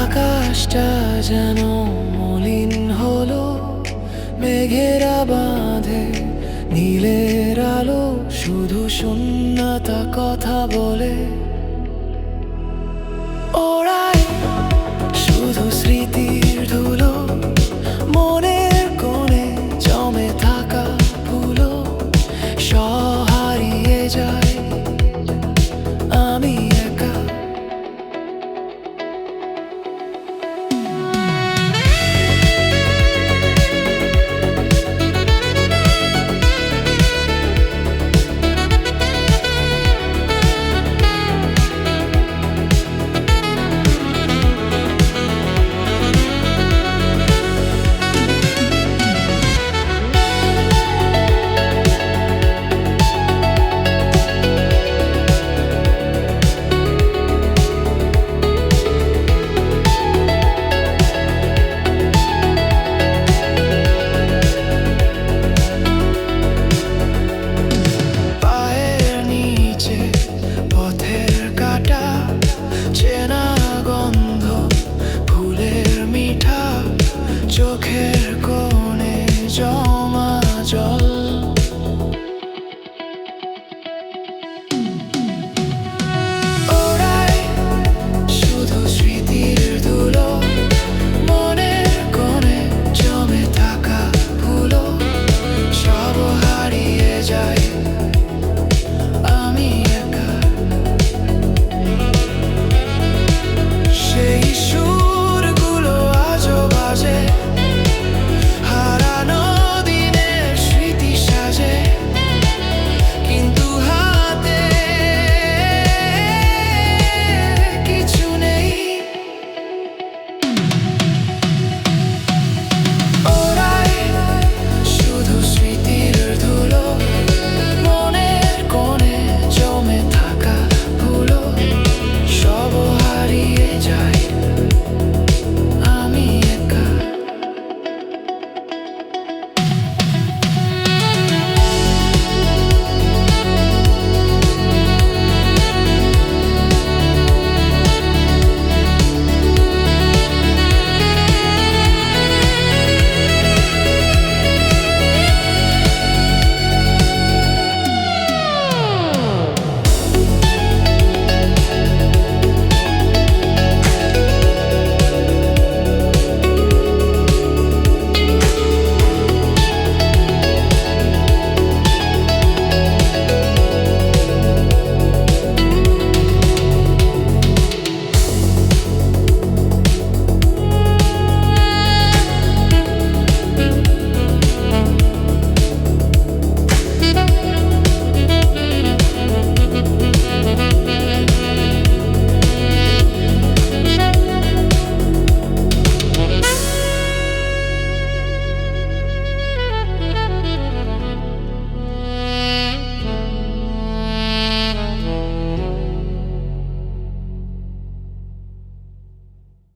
আকাশটা যেন মলিন হলো মেঘেরা বাঁধে নীলের আলো শুধু শূন্যতা কথা বলে।